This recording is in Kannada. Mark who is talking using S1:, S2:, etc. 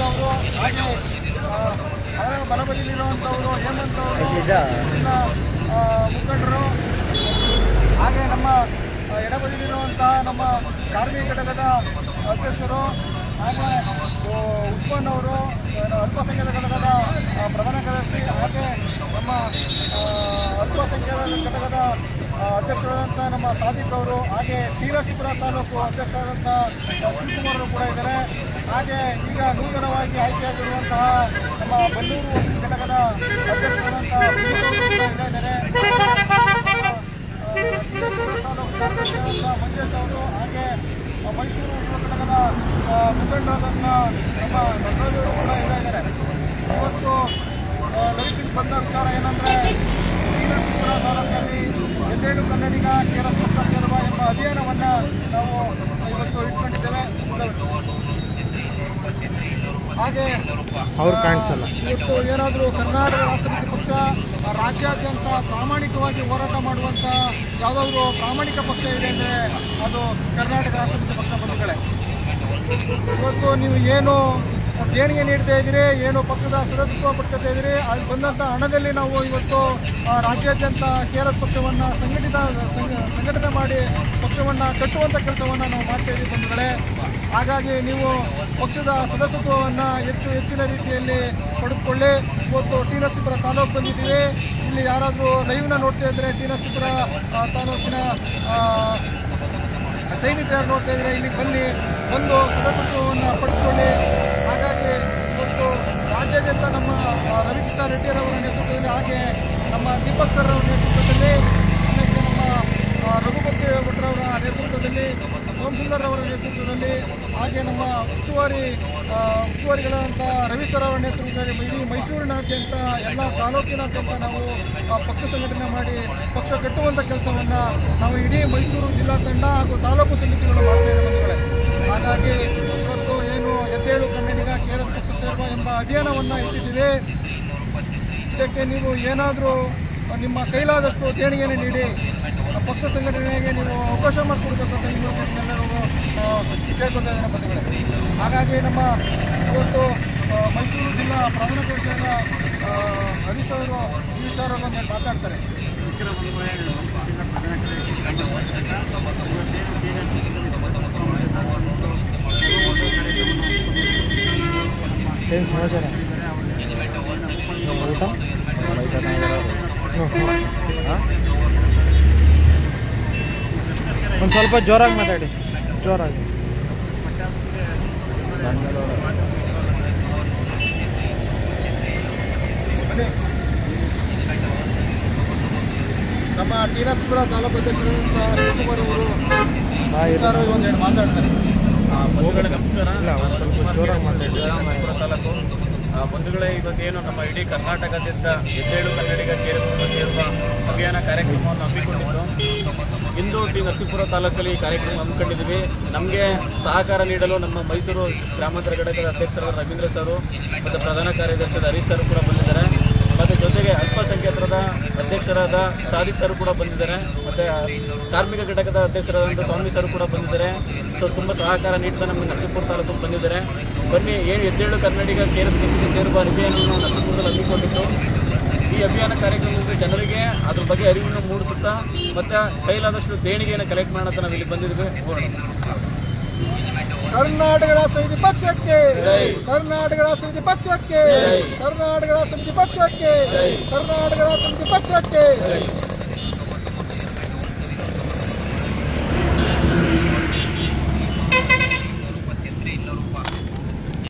S1: ಶ್ರೀನಿವಾಸ್ ಅವರು ಹಾಗೆ ಅದರ ಬಲಬದಿಯಲ್ಲಿರುವಂಥವರು ಹೇಮಂತ್ ಅವರು ಮುಖಂಡರು. ಹಾಗೆ ನಮ್ಮ ಎಡಬದಿಯಲ್ಲಿರುವಂತಹ ನಮ್ಮ ಕಾರ್ಮಿಕ ಘಟಕದ ಅಧ್ಯಕ್ಷರು ಹಾಗೆ ಉಸ್ಮಾನ್ ಅವರು ಏನು, ಅಲ್ಪಸಂಖ್ಯಾತ ಘಟಕದ ಆ, ಪ್ರಧಾನ ಕಾರ್ಯದರ್ಶಿ ಹಾಗೆ ನಮ್ಮ ಆ, ಅಲ್ಪಸಂಖ್ಯಾತ ಘಟಕದ ಆ, ಅಧ್ಯಕ್ಷರಾದಂಥ ನಮ್ಮ ಸಾದಿಕ್ ಅವರು ಹಾಗೆ ಶ್ರೀರಾಜಪುರ ತಾಲೂಕು ಅಧ್ಯಕ್ಷರಾದಂಥ ಶಿವಕುಮಾರ್ ಕೂಡ ಇದ್ದಾರೆ. ಹಾಗೆ ಈಗ ನೂತನವಾಗಿ ಆಯ್ಕೆಯಾಗಿರುವಂತಹ ನಮ್ಮ ಬಲ್ಲೂರು ಘಟಕದ ಅಧ್ಯಕ್ಷರಾದಂಥ ಇದ್ದಾರೆ. ಮಂಜೇಶ್ ಅವರು ಹಾಗೆ ಮೈಸೂರು ಆ, ಮುಖಂಡರಾದಂಥ ನಮ್ಮ ನಟರಾಜರು ಕೂಡ ಇದ್ದಾರೆ. ಇವತ್ತು ಲೈಟಿಂಗ್ ಬಂದ ವಿಚಾರ ಏನಂದರೆ ಶ್ರೀರಂಗಪುರ ತಾಲೂಕಿನಲ್ಲಿ ಎದ್ದೇಳು ಕನ್ನಡಿಗ ಕೇರ ಸ್ವಚ್ಛ ಸೇರುವ ಎಂಬ ಅಭಿಯಾನವನ್ನು ನಾವು ಇವತ್ತು ಇಟ್ಕೊಂಡಿದ್ದೇವೆ ಹಾಗೆ
S2: ಅವ್ರು ಕಾಣಿಸಲ್ಲ.
S1: ಇವತ್ತು ಏನಾದರೂ ಕರ್ನಾಟಕ ರಾಷ್ಟ್ರಪತಿ ಪಕ್ಷ ರಾಜ್ಯಾದ್ಯಂತ ಪ್ರಾಮಾಣಿಕವಾಗಿ ಹೋರಾಟ ಮಾಡುವಂಥ ಯಾವುದಾದ್ರು ಪ್ರಾಮಾಣಿಕ ಪಕ್ಷ ಇದೆ ಅಂದರೆ ಅದು ಕರ್ನಾಟಕ ರಾಷ್ಟ್ರಪತಿ ಪಕ್ಷ ಬಂಧುಗಳೇ ಇವತ್ತು ನೀವು ಏನು ದೇಣಿಗೆ ನೀಡ್ತಾ ಇದ್ದೀರಿ, ಏನು ಪಕ್ಷದ ಸದಸ್ಯತ್ವ ಪಡ್ಕೊತಾ ಇದ್ದೀರಿ, ಅಲ್ಲಿ ಬಂದಂಥ ಹಣದಲ್ಲಿ ನಾವು ಇವತ್ತು ರಾಜ್ಯಾದ್ಯಂತ ಕೆ ಆರ್ ಎಸ್ ಪಕ್ಷವನ್ನು ಸಂಘಟಿತ ಸಂಘಟನೆ ಮಾಡಿ ಪಕ್ಷವನ್ನು ಕಟ್ಟುವಂಥ ಕೆಲಸವನ್ನು ನಾವು ಮಾಡ್ತಾ ಇದ್ದೀವಿ ಬಂಧುಗಳೇ. ಹಾಗಾಗಿ ನೀವು ಪಕ್ಷದ ಸದಸ್ಯತ್ವವನ್ನು ಹೆಚ್ಚು ಹೆಚ್ಚಿನ ರೀತಿಯಲ್ಲಿ ಪಡೆದುಕೊಳ್ಳಿ. ಇವತ್ತು ಟಿ ನರಸೀಪುರ ತಾಲೂಕು ಬಂದಿದ್ದೀವಿ. ಇಲ್ಲಿ ಯಾರಾದರೂ ಲೈವ್ನ ನೋಡ್ತಾ ಇದ್ದರೆ ಟಿ ನರಸೀಪುರ ತಾಲೂಕಿನ ಸೈನಿಕರು ನೋಡ್ತಾ ಇದ್ದರೆ ಇಲ್ಲಿ ಬನ್ನಿ. ಒಂದು ಸದಸ್ಯತ್ವವನ್ನು ನೇತೃತ್ವದಲ್ಲಿ ಸೋಮಸುಂದರ್ ಅವರ ನೇತೃತ್ವದಲ್ಲಿ, ಹಾಗೆ ನಮ್ಮ ಉಸ್ತುವಾರಿ ಉಸ್ತುವಾರಿಗಳಾದಂಥ ರವಿ ಸರ್ ಅವರ ನೇತೃತ್ವದಲ್ಲಿ ಇಡೀ ಮೈಸೂರಿನಾದ್ಯಂತ ಎಲ್ಲ ತಾಲೂಕಿನಾದ್ಯಂತ ನಾವು ಪಕ್ಷ ಸಂಘಟನೆ ಮಾಡಿ, ಪಕ್ಷ ಕಟ್ಟುವಂಥ ಕೆಲಸವನ್ನು ನಾವು ಇಡೀ ಮೈಸೂರು ಜಿಲ್ಲಾ ತಂಡ ಹಾಗೂ ತಾಲೂಕು ಸಮಿತಿಗಳು ಮಾಡ್ತಾ. ಹಾಗಾಗಿ ಇವತ್ತು ಏನು ಎದ್ದೇಳು ಕನ್ನಡಿಗ ಕೇರಳ ಪಕ್ಷ ಸೇರುವ ಎಂಬ ಅಭಿಯಾನವನ್ನು ಇಟ್ಟಿದ್ದೀವಿ ಇದಕ್ಕೆ ನೀವು ಏನಾದರೂ ನಿಮ್ಮ ಕೈಲಾದಷ್ಟು ದೇಣಿಗೆನೇ ನೀಡಿ ಪಕ್ಷ ಸಂಘಟನೆಗೆ ನೀವು ಅವಕಾಶ ಮಾಡಿಕೊಡ್ಬೇಕಂತ ನಿಮ್ಮ ಕೇಳ್ಕೊತಾ ಇದ್ದಾರೆ ಹಾಗಾಗಿ ನಮ್ಮ ಇವತ್ತು ಮೈಸೂರು ಜಿಲ್ಲಾ ಪ್ರಧಾನ ಕಾರ್ಯದರ್ಶಿಯಾದ ಹರೀಶ್ ಅವರು ಈ ವಿಚಾರವನ್ನು ಮಾತಾಡ್ತಾರೆ.
S2: ಏನು ಸಮಾಚಾರ? ಒಂದು ಸ್ವಲ್ಪ ಜೋರಾಗಿ ಮಾತಾಡಿ. ಜೋರಾಗಿ.
S1: ನಮ್ಮ ಟಿ ನರಸೀಪುರ ತಾಲೂಕು ಅಧ್ಯಕ್ಷರು ಒಂದೆರಡು ಮಾತಾಡ್ತಾರೆ.
S3: ನಮಸ್ಕಾರ.
S2: ಇಲ್ಲ ಒಂದು ಸ್ವಲ್ಪ ಜೋರಾಗಿ ಮಾತಾಡಿ.
S3: ಶ್ರೀರಾಮಪುರ ತಾಲೂಕು ಏನು ಬಂಧುಗಳೇ ನಮ್ಮ ಇಡೀ ಕರ್ನಾಟಕದಿಂದ ಎದ್ದೇಳು ಕನ್ನಡಿಗ ಕೇರಳ ಸೇರುವ ಅಭಿಯಾನ ಕಾರ್ಯಕ್ರಮವನ್ನು ಹಮ್ಮಿಕೊಂಡಿದ್ದು. ಇಂದು ಟಿ ನರಸೀಪುರ ತಾಲೂಕಲ್ಲಿ ಈ ಕಾರ್ಯಕ್ರಮ ಹಮ್ಮಿಕೊಂಡಿದ್ದೀವಿ. ನಮಗೆ ಸಹಕಾರ ನೀಡಲು ನಮ್ಮ ಮೈಸೂರು ಗ್ರಾಮಾಂತರ ಘಟಕದ ಅಧ್ಯಕ್ಷರಾದ ರವೀಂದ್ರ ಸರ್ ಮತ್ತು ಪ್ರಧಾನ ಕಾರ್ಯದರ್ಶಿ ಹರೀಶ್ ಸರ್ ಕೂಡ ಬಂದಿದ್ದಾರೆ. ಮತ್ತು ಜೊತೆಗೆ ಅಲ್ಪಸಂಖ್ಯಾತರದ ಅಧ್ಯಕ್ಷರಾದ ಸಾದಿಕ್ ಸರ್ ಕೂಡ ಬಂದಿದ್ದಾರೆ, ಮತ್ತು ಕಾರ್ಮಿಕ ಘಟಕದ ಅಧ್ಯಕ್ಷರಾದಂಥ ಸ್ವಾಮಿ ಸರ್ ಕೂಡ ಬಂದಿದ್ದಾರೆ. ಸೊ ತುಂಬ ಸಹಕಾರ ನೀಡ್ತಾ ನಮ್ಮ ನರಸೀಪುರ ತಾಲೂಕು ಬಂದಿದ್ದಾರೆ. ಬನ್ನಿ, ಏನು ಎದ್ದೇಳು ಕನ್ನಡಿಗ ಕೇರಳ ಸೇರುವ ಅಭಿಯಾನವನ್ನು ನರಸೀಪುರದಲ್ಲಿ ಹಮ್ಮಿಕೊಂಡಿದ್ದು. ಈ ಅಭಿಯಾನ ಕಾರ್ಯಕ್ರಮದಲ್ಲಿ ಜನರಿಗೆ ಅದ್ರ ಬಗ್ಗೆ ಅರಿವನ್ನು ಮೂಡಿಸುತ್ತಾ, ಮತ್ತು ಕೈಲಾದಷ್ಟು ದೇಣಿಗೆಯನ್ನು ಕಲೆಕ್ಟ್ ಮಾಡೋಣ ನಾವು ಇಲ್ಲಿ ಬಂದಿದ್ದೀವಿ. ಹೋಗೋಣ
S1: ಕರ್ನಾಟಕ ರಾಷ್ಟ್ರಪತಿ ಪಕ್ಷಕ್ಕೆ ಕರ್ನಾಟಕ ರಾಷ್ಟ್ರಪತಿ ಪಕ್ಷಕ್ಕೆ ಕರ್ನಾಟಕ ರಾಷ್ಟ್ರಪತಿ ಪಕ್ಷಕ್ಕೆ ಕರ್ನಾಟಕ ರಾಷ್ಟ್ರಪತಿ ಪಕ್ಷಕ್ಕೆ.